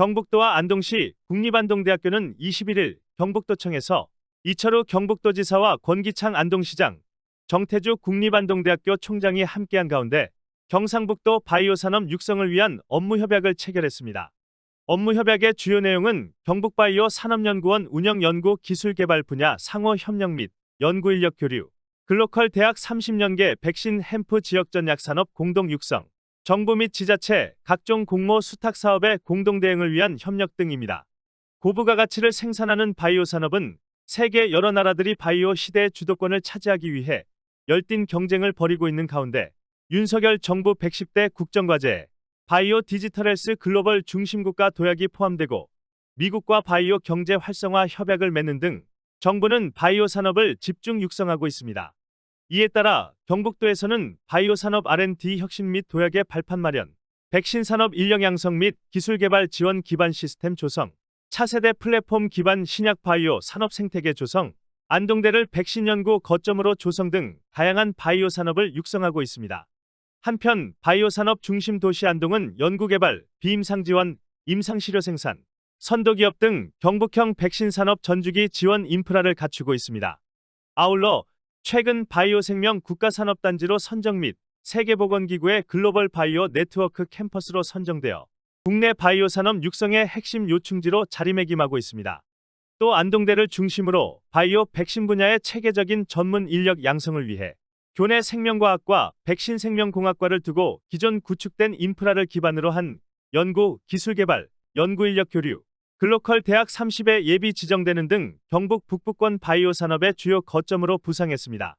경북도와 안동시 국립안동대학교는 21일 경북도청에서 이철우 경북도지사와 권기창 안동시장, 정태주 국립안동대학교 총장이 함께한 가운데 경상북도 바이오 산업 육성을 위한 업무 협약을 체결했습니다. 업무 협약의 주요 내용은 경북바이오 산업연구원 운영 연구 기술 개발 분야 상호 협력 및 연구 인력 교류, 글로컬 대학 30년계 백신 햄프 지역 전약 산업 공동 육성, 정부 및 지자체, 각종 공모 수탁 사업의 공동 대응을 위한 협력 등입니다. 고부가 가치를 생산하는 바이오 산업은 세계 여러 나라들이 바이오 시대의 주도권을 차지하기 위해 열띤 경쟁을 벌이고 있는 가운데 윤석열 정부 110대 국정과제에 바이오 디지털 헬스 글로벌 중심국가 도약이 포함되고 미국과 바이오 경제 활성화 협약을 맺는 등 정부는 바이오 산업을 집중 육성하고 있습니다. 이에 따라 경북도에서는 바이오 산업 R&D 혁신 및 도약의 발판 마련, 백신 산업 인력 양성 및 기술 개발 지원 기반 시스템 조성, 차세대 플랫폼 기반 신약 바이오 산업 생태계 조성, 안동대를 백신 연구 거점으로 조성 등 다양한 바이오 산업을 육성하고 있습니다. 한편 바이오 산업 중심 도시 안동은 연구 개발, 비임상 지원, 임상 시료 생산, 선도 기업 등 경북형 백신 산업 전주기 지원 인프라를 갖추고 있습니다. 아울러 최근 바이오 생명 국가산업단지로 선정 및 세계보건기구의 글로벌 바이오 네트워크 캠퍼스로 선정되어 국내 바이오 산업 육성의 핵심 요충지로 자리매김하고 있습니다. 또 안동대를 중심으로 바이오 백신 분야의 체계적인 전문 인력 양성을 위해 교내 생명과학과 백신 생명공학과를 두고 기존 구축된 인프라를 기반으로 한 연구, 기술 개발, 연구 인력 교류, 글로컬 대학 30에 예비 지정되는 등 경북 북부권 바이오 산업의 주요 거점으로 부상했습니다.